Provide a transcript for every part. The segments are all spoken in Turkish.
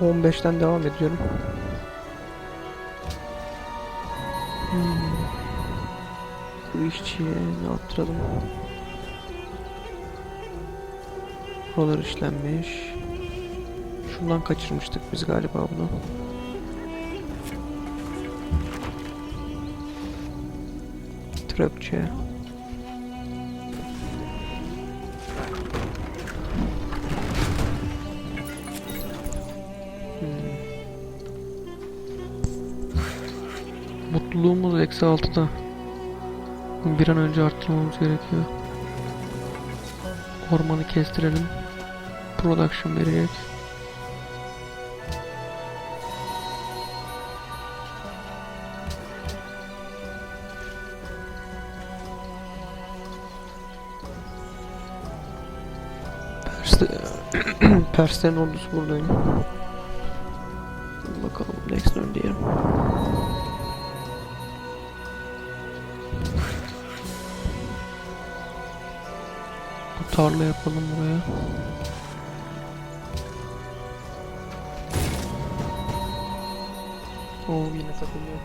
15'ten devam ediyorum. Hmm. Bu işçiye ne yaptıralım? Buralar işlenmiş. Şundan kaçırmıştık biz galiba bunu. Trapçe. Mutluluğumuz eksi 6'da. Bir an önce arttırmamız gerekiyor. Ormanı kestirelim. Production. Pers'te Perslerin ordusu buradayım. Bakalım next turn diyelim. Tarla yapalım buraya. Oo yine takılıyor.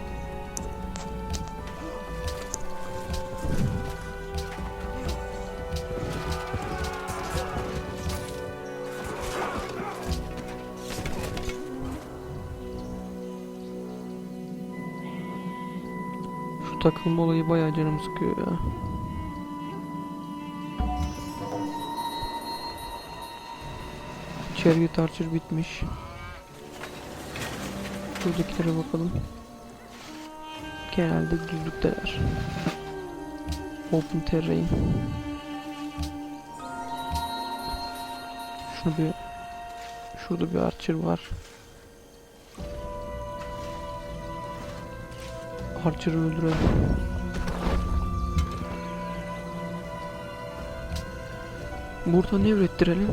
Şu takılma olayı bayağı canımı sıkıyor ya. Chariot Archer bitmiş. Buradakilere bakalım. Genelde düzlükteler. Open terrain. Şunu bir Şurada bir archer var. Archer'ı öldürelim. Burada ne ürettirelim?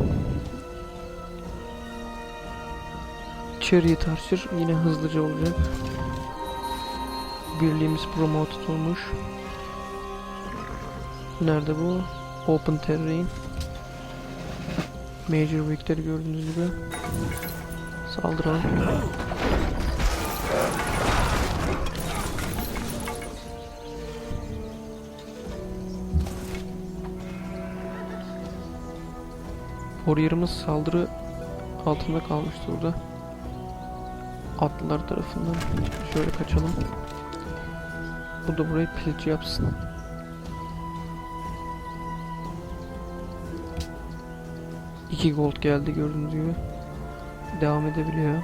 Chariot Archer yine hızlıca olacak. Birliğimiz promoted olmuş. Nerede bu? Open Terrain. Major Victory gördüğünüz gibi. Saldıralım. Warrior'ımız saldırı altında kalmıştı burada. Atlılar tarafından şöyle kaçalım. Bu da burayı pilici yapsın. İki gold geldi gördüğünüz gibi. Devam edebiliyor.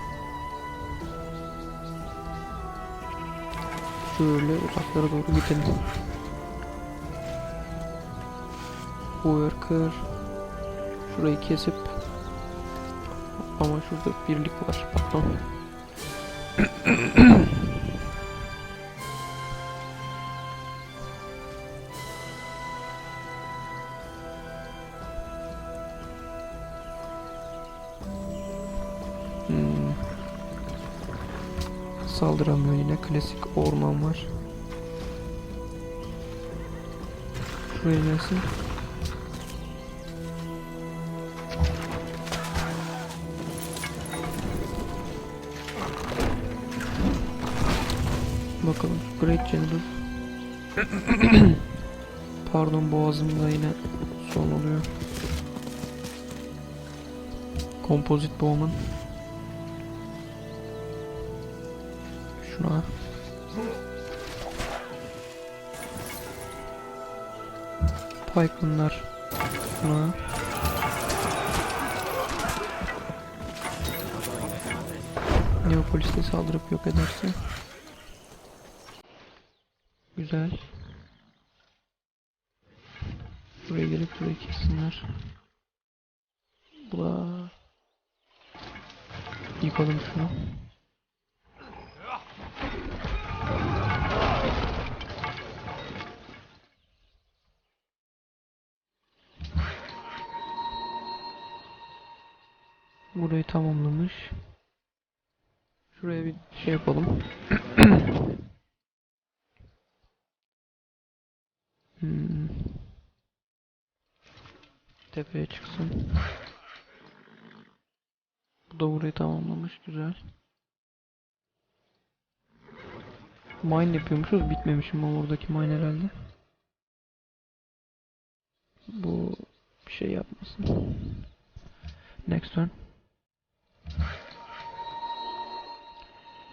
Şöyle uzaklara doğru gidelim. Worker Şurayı kesip ama şurada birlik var pardon. Hmm. Saldıramıyor yine klasik orman var. Şuraya gelsin. Bakalım Great General. Pardon boğazımda yine son oluyor. Composite Bowman. Şuna. Pikeman'lar. Şuna. Neopolis'te saldırıp yok ederse. Güzel. Buraya gelip burayı kessinler. Bula. Yıkalım şunu. Burayı tamamlamış. Şuraya bir şey yapalım. Hmm. Tepeye çıksın. Bu da burayı tamamlamış. Güzel. Mine yapıyormuşuz. Bitmemişim ama oradaki mine herhalde. Bu bir şey yapmasın. Next turn.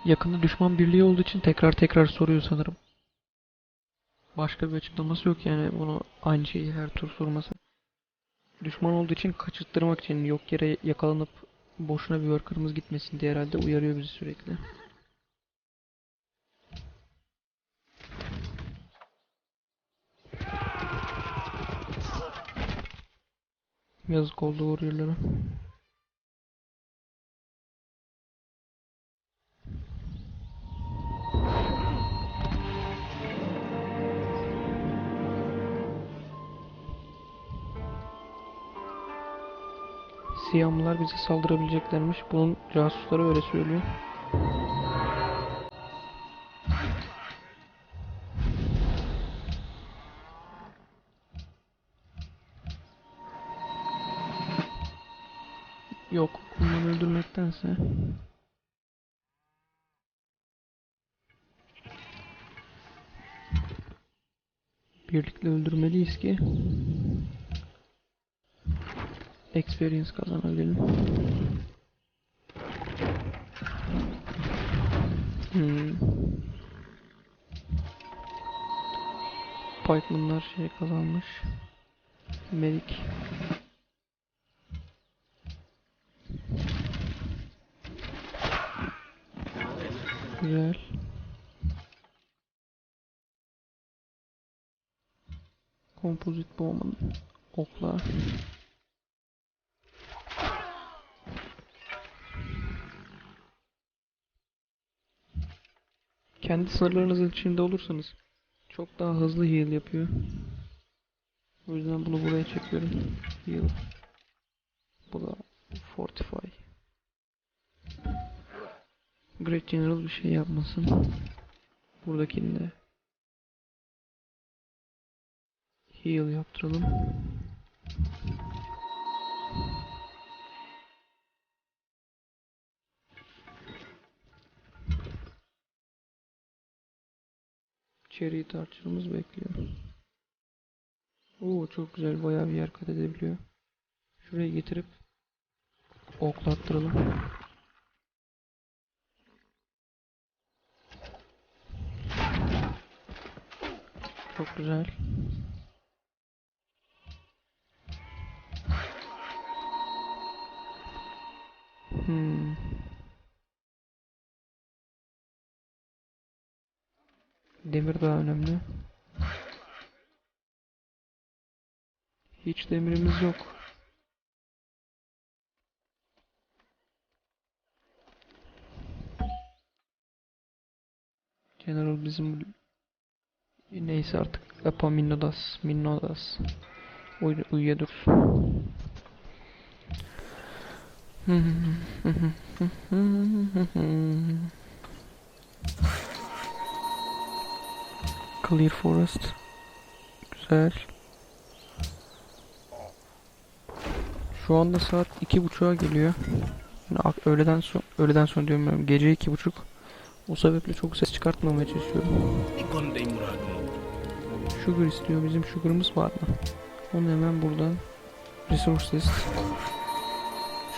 Yakında düşman birliği olduğu için tekrar tekrar soruyor sanırım. Başka bir açıklaması yok yani bunu aynı şeyi her tur sorması. Düşman olduğu için kaçırttırmak için yok yere yakalanıp boşuna bir worker'ımız gitmesin diye herhalde uyarıyor bizi sürekli. Yazık oldu warrior'lara. Siyamlılar bize saldırabileceklermiş. Bunun casusları öyle söylüyor. Yok, onları öldürmektense birlikte öldürmeliyiz ki experience kazanabilelim. Hmm. Pikeman'lar şey kazanmış. Melik. Güzel. Kompozit Bowman. Okla. Kendi sınırlarınızın içinde olursanız çok daha hızlı heal yapıyor. O yüzden bunu buraya çekiyorum. Heal. Bu da Fortify. Great General bir şey yapmasın. Buradakini de heal yaptıralım. Chariot Archer'ımız bekliyor. Oo çok güzel bayağı bir yer kat edebiliyor. Şuraya getirip oklattıralım. Çok güzel. Hmm. Demir daha önemli. Hiç demirimiz yok. General bizim neyse artık Epaminondas, Minnodas Uy uyuya dursun. Clear Forest. Güzel. Şu anda saat iki buçuğa geliyor. Yani öğleden son öğleden sonra diyorum gece iki buçuk. O sebeple çok ses çıkartmamaya çalışıyorum. Sugar istiyor. Bizim sugar'ımız var mı? Onu hemen buradan resources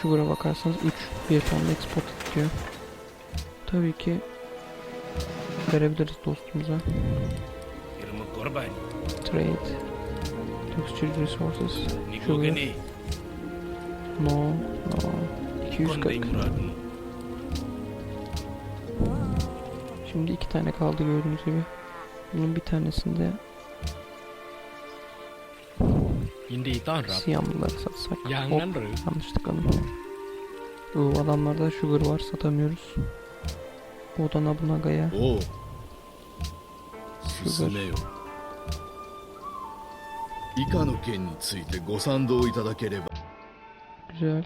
Sugar'a bakarsanız 3 bir tonla export ediyor. Tabii ki verebiliriz dostumuza yatırımı Corbin. Trade. Texture resources. Nikogeni. No, no. Şimdi iki tane kaldı gördüğünüz gibi. Bunun bir tanesinde Siyamlıları satsak. Hop, yanlış tıkladım. Bu adamlarda sugar var satamıyoruz. Odana buna gaya. 進めよ以下の件についてご賛同いただければ Güzel.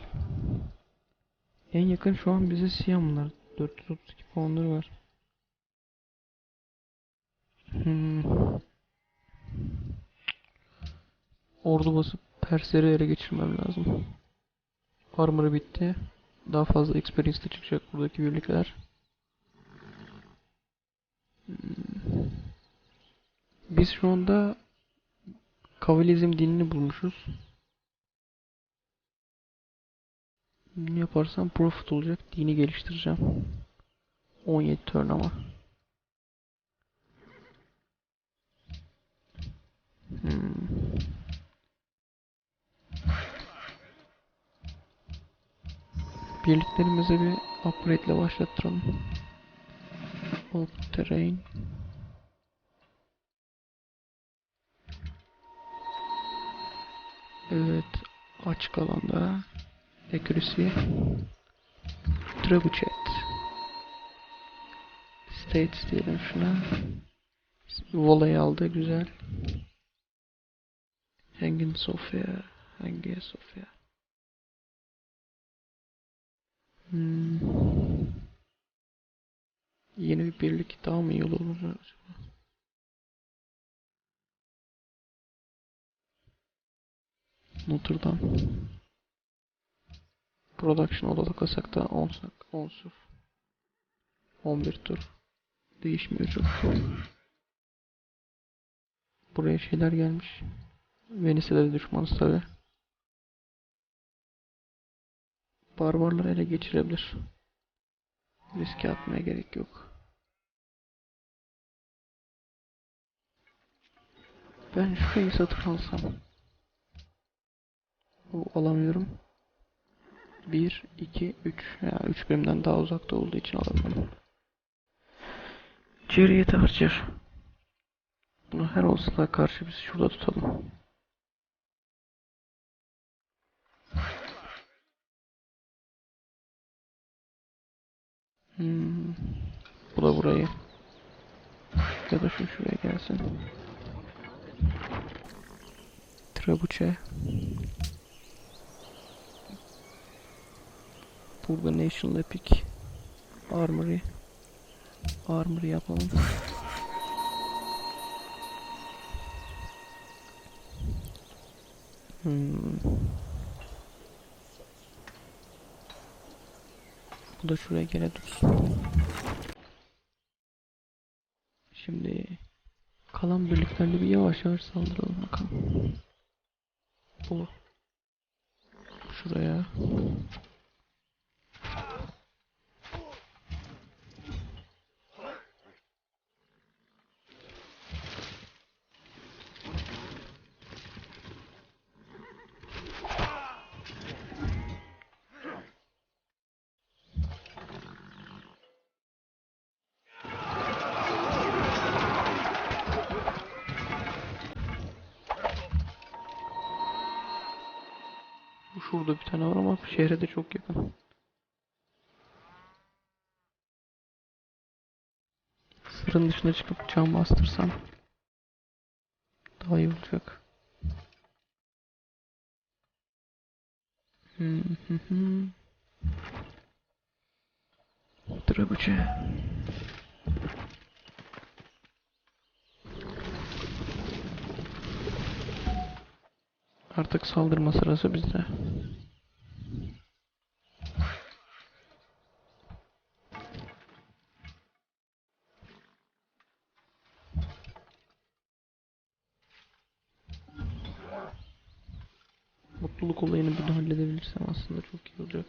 En yakın şu an bize Siyamlılar. 432 puanları var. Hmm. Ordu basıp Persleri ele geçirmem lazım. Armor'ı bitti. daha fazla experience de çıkacak buradaki birlikler. Hmm. Biz şu anda Kavalizm dinini bulmuşuz. Ne yaparsam profit olacak. Dini geliştireceğim. 17 turn ama. Hmm. Birliklerimize bir upgrade ile başlattıralım. Open terrain. Evet. Açık alanda. Accuracy. Trebuchet. States diyelim şuna. Volley aldı güzel. Hangin Sofia. Hangi Sofia? Hmm. Yeni bir birlik daha mı iyi olur acaba? Notre. Production odalasak da 10 sak 10 sur. 11 tur. Değişmiyor çok. Buraya şeyler gelmiş. Venice'de de düşmanız tabi. Barbarları ele geçirebilir. Riske atmaya gerek yok. Ben şurayı satın alsam. Bu alamıyorum. 1, 2, 3. Ya 3 benimden daha uzakta olduğu için alamıyorum. Ceriyete harcar. Bunu her olasılığa karşı biz şurada tutalım. Hmm. Bu da burayı. Ya da şu şuraya gelsin. Trebuchet. Burada National Epic Armory Armory yapalım. Hmm. Bu da şuraya gene dursun. Şimdi kalan birliklerle bir yavaş yavaş saldıralım bakalım. Bu şuraya Şurada bir tane var ama şehre de çok yakın. Sırın dışına çıkıp cam bastırsam daha iyi olacak. Hmm, Artık saldırma sırası bizde. Mutluluk olayını burada halledebilirsem aslında çok iyi olacak.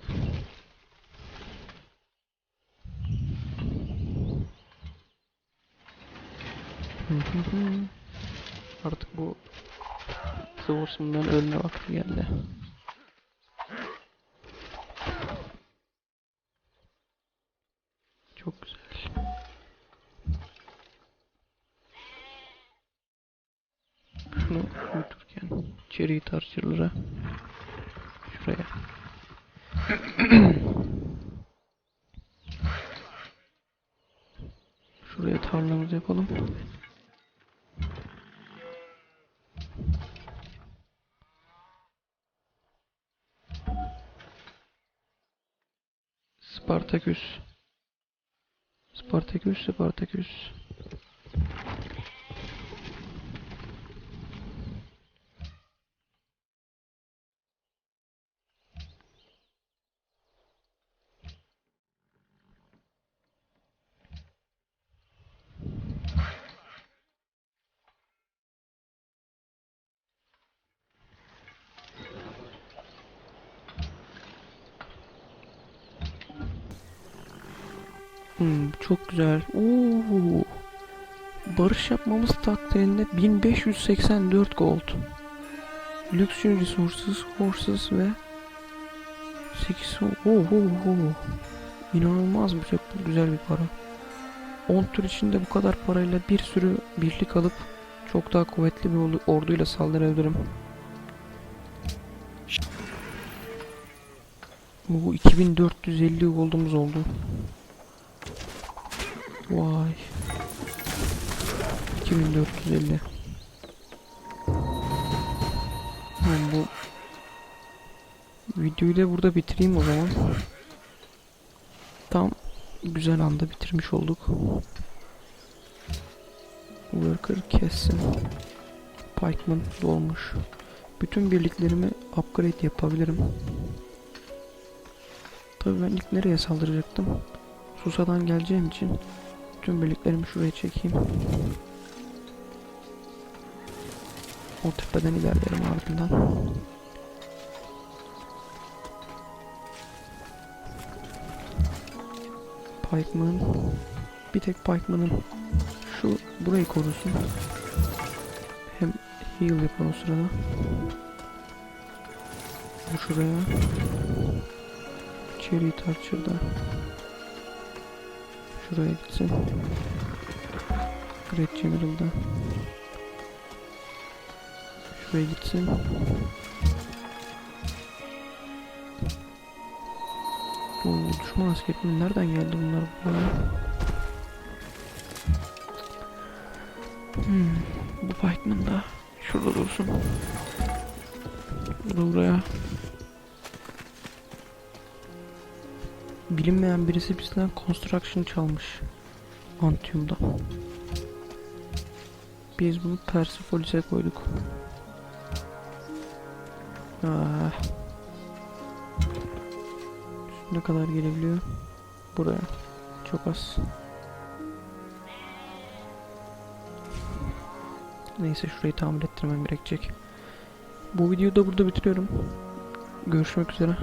Hı hı hı. Swordsman'dan ölme vakti geldi. Çok güzel. Şunu uyuturken içeriği tartışırlara şuraya. Şuraya tarlamızı yapalım. Spartaküs. Spartaküs, Spartaküs. Hmm, çok güzel. Oo. Barış yapmamız takdirinde 1584 gold. Luxury Resources, Horses ve 8 Oo, oo, oo. İnanılmaz bir güzel bir para. 10 tur içinde bu kadar parayla bir sürü birlik alıp çok daha kuvvetli bir ordu- orduyla saldırabilirim. Bu 2450 goldumuz oldu. Vay. 2450. Ben bu videoyu da burada bitireyim o zaman. Tam güzel anda bitirmiş olduk. Worker kessin. Pikeman dolmuş. Bütün birliklerimi upgrade yapabilirim. Tabii ben ilk nereye saldıracaktım? Susa'dan geleceğim için bütün birliklerimi şuraya çekeyim. O tepeden ilerlerim ardından. Pikeman. Bir tek Pikeman'ın şu burayı korusun. Hem heal yapar o sırada. Bu şuraya. Cherry Tarcher'da. Şuraya gitsin. Red General'da. Şuraya gitsin. Oo, düşman askeri nereden geldi bunlar buraya? Hmm, bu Pikeman da şurada dursun. Bu da buraya. Bilinmeyen birisi bizden construction çalmış. Antium'da. Biz bunu Persepolis'e koyduk. Ah. Ne kadar gelebiliyor? Buraya. Çok az. Neyse şurayı tamir ettirmem gerekecek. Bu videoyu da burada bitiriyorum. Görüşmek üzere.